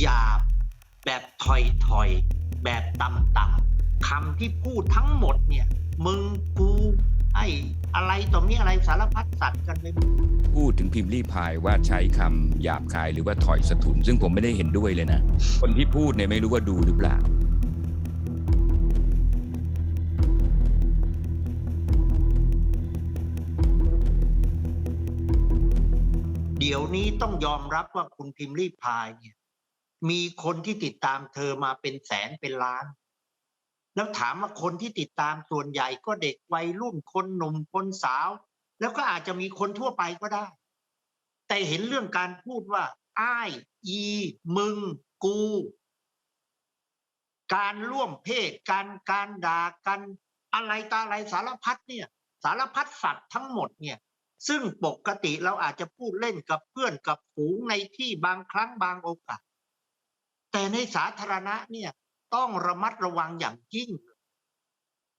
หยาบ แบบถอยถอยๆแบบต่ำต่ำๆคำที่พูดทั้งหมดเนี่ย มึงกูไอ้อะไรต่อมีอะไรสารพัดสัตว์กันไปหมดพูดถึงพิมพ์ลี่พายว่าใช้คำหยาบคายหรือว่าถอยสะทุน ซึ่งผมไม่ได้เห็นด้วยเลยนะ คนที่พูดเนี่ยไม่รู้ว่าดูหรือเปล่าเดี๋ยวนี้ต้องยอมรับว่าคุณพิมพ์รีพายเนี่ย มีคนที่ติดตามเธอมาเป็นแสนเป็นล้าน แล้วถามว่าคนที่ติดตามส่วนใหญ่ก็เด็กวัยรุ่นคนหนุ่มคนสาว แล้วก็อาจจะมีคนทั่วไปก็ได้ แต่เห็นเรื่องการพูดว่า อ้าย อี มึง กู การร่วมเพศ การการด่ากันอะไรตาอะไรสารพัดเนี่ย สารพัดสัตว์ทั้งหมดเนี่ยซึ่งปกติเราอาจจะพูดเล่นกับเพื่อนกับฝูงในที่บางครั้งบางโอกาส แต่ในสาธารณะเนี่ยต้องระมัดระวังอย่างยิ่ง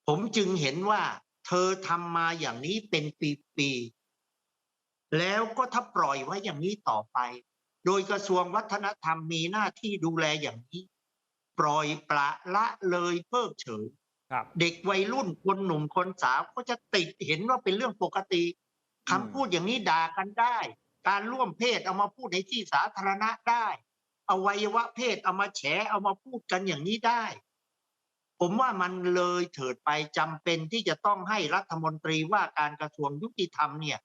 ผมจึงเห็นว่า เธอทำมาอย่างนี้เป็นปีๆแล้วก็ถ้าปล่อยไว้อย่างนี้ต่อไป โดยกระทรวงวัฒนธรรมมีหน้าที่ดูแลอย่างนี้ ปล่อยปละละเลยเพิกเฉยครับเด็กวัยรุ่นคนหนุ่มคนสาวก็จะติดเห็นว่าเป็นเรื่องปกติคำพูดอย่างนี้ด่ากันได้ การร่วมเพศเอามาพูดในที่สาธารณะได้ อวัยวะเพศเอามาแฉเอามาพูดกันอย่างนี้ได้ ผมว่ามันเลยเถิดไปจำเป็นที่จะต้องให้รัฐมนตรีว่าการกระทรวงยุติธรรมเนี่ย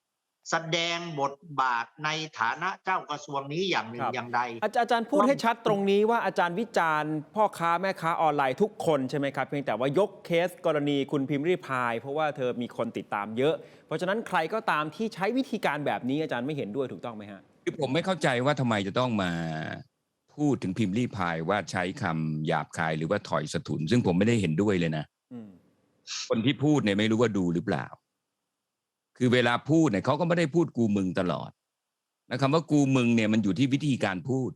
แสดงบทบาทในฐานะเจ้ากระทรวงนี้อย่างหนึ่งครับอย่างใดอาจารย์อาจารย์พูดให้ชัดตรงนี้ว่าอาจารย์วิจารณ์พ่อค้าแม่ค้าออนไลน์ทุกคนใช่ไหมครับ เพียงแต่ว่ายกเคสกรณีคุณพิมพ์รีพาย เพราะว่าเธอมีคนติดตามเยอะ เพราะฉะนั้นใครก็ตามที่ใช้วิธีการแบบนี้อาจารย์ไม่เห็นด้วยถูกต้องไหมฮะคือผมไม่เข้าใจว่าทำไมจะต้องมา พูดถึงพิมพ์ลี่พายว่าใช้คำหยาบคายหรือว่าถอยสะทุน ซึ่งผมไม่ได้เห็นด้วยเลยนะอืมคนที่พูดเนี่ยไม่รู้ว่าดูหรือเปล่า คือเวลาพูดเนี่ยเขาก็ไม่ได้พูดกูมึงตลอดนะคำว่ากูมึงเนี่ยมันอยู่ที่วิธีการพูด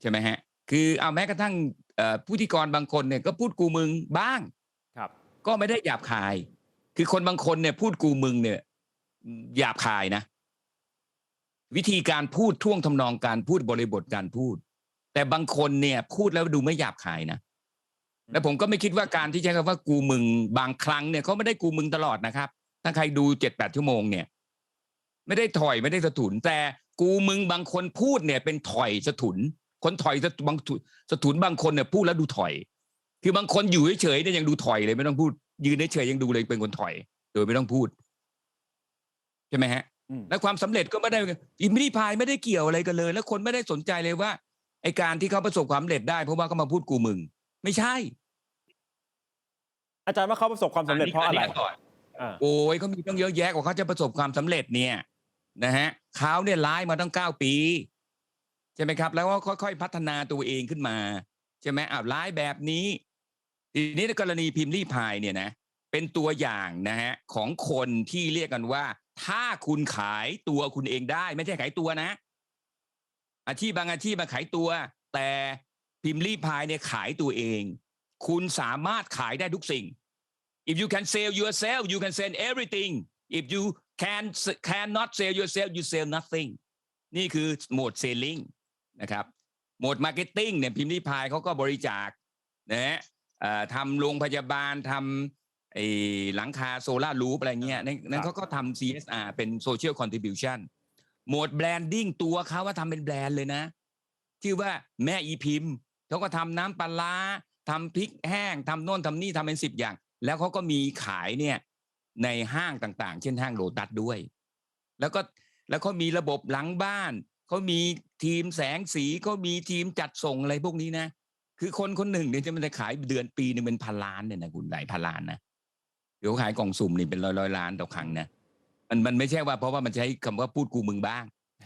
ใช่ไหมฮะ คือเอาแม้กระทั่งเอ่อผู้ที่กรบางคนเนี่ยก็พูดกูมึงบ้างครับ ก็ไม่ได้หยาบคาย คือคนบางคนเนี่ยพูดกูมึงเนี่ยหยาบคายนะ วิธีการพูดท่วงทำนองการพูดบริบทการพูด แต่บางคนเนี่ยพูดแล้วดูไม่หยาบคายนะแล้วผมก็ไม่คิดว่าการที่ใช้คำว่ากูมึงบางครั้งเนี่ยเขาไม่ได้กูมึงตลอดนะครับ ถ้าใครดูเจ็ดแปดชั่วโมงเนี่ย ไม่ได้ถอยไม่ได้สะทุน แต่กูมึงบางคนพูดเนี่ยเป็นถอยสะทุน คนถอยสะบางถุสะทุนบางคนเนี่ยพูดแล้วดูถอย คือบางคนอยู่เฉยๆเนี่ยยังดูถอยเลยไม่ต้องพูด ยืนเฉยๆยังดูเลยเป็นคนถอย โดยไม่ต้องพูดใช่ไหมฮะอืม และความสำเร็จก็ไม่ได้อิมพิพายไม่ได้เกี่ยวอะไรกันเลย แล้วคนไม่ได้สนใจเลยว่าไอการที่เขาประสบความสำเร็จได้เพราะว่าเขามาพูดกูมึง ไม่ใช่ อาจารย์ว่าเขาประสบความสำเร็จเพราะอะไรนนี้ก่อนอ่าโอ้ยเขามีต้องเยอะแยะกว่าเขาจะประสบความสำเร็จเนี่ยนะฮะเขาเนี่ยร้ายมาตั้งเก้าปีใช่ไหมครับ แล้วก็ค่อย ๆ พัฒนาตัวเองขึ้นมาใช่ไหมอ้าวร้ายแบบนี้ ทีนี้ในกรณีพิมพ์ลี่พายเนี่ยนะ เป็นตัวอย่างนะฮะของคนที่เรียกกันว่า ถ้าคุณขายตัวคุณเองได้ ไม่ใช่ขายตัวนะ อาชีพบางอาชีพมาขายตัว แต่พิมพ์ลี่พายเนี่ยขายตัวเอง คุณสามารถขายได้ทุกสิ่ง if you can sell yourself you can sell everything if you can cannot sell yourself you sell nothing นี่คือโหมด selling นะครับโหมด marketing เนี่ยพิมพ์ลี่พายเขาก็บริจาคนะฮะทำโรงพยาบาลทำ ไอ้หลังคาโซลารูปอะไรเงี้ยนั่นนั่นเขาก็ทำ CSR เป็น social contribution โหมด branding ตัวเขาว่าทำเป็นแบรนด์เลยนะ ชื่อว่าแม่อีพิมพ์เขาก็ทำน้ำปลาร้าทำพริกแห้งทำโน่นทำนี่ทำเป็นสิบอย่าง แล้วเขาก็มีขายเนี่ยในห้างต่างๆ เช่นห้างโลตัสด้วย แล้วก็แล้วเขามีระบบหลังบ้านเขามีทีมแสงสีเขามีทีมจัดส่งอะไรพวกนี้นะ คือคนคนหนึ่งเนี่ยจะมันจะขายเดือนปีหนึงเป็นพันล้านเนี่ยนะคุณหลายพันล้านนะ เดี๋ยวขายกล่องสุ่มนี่เป็นร้อยร้อยล้านต่อครั้งนะมันมันไม่ใช่ว่าเพราะว่ามันใช้คำว่าพูดกูมึงบ้าง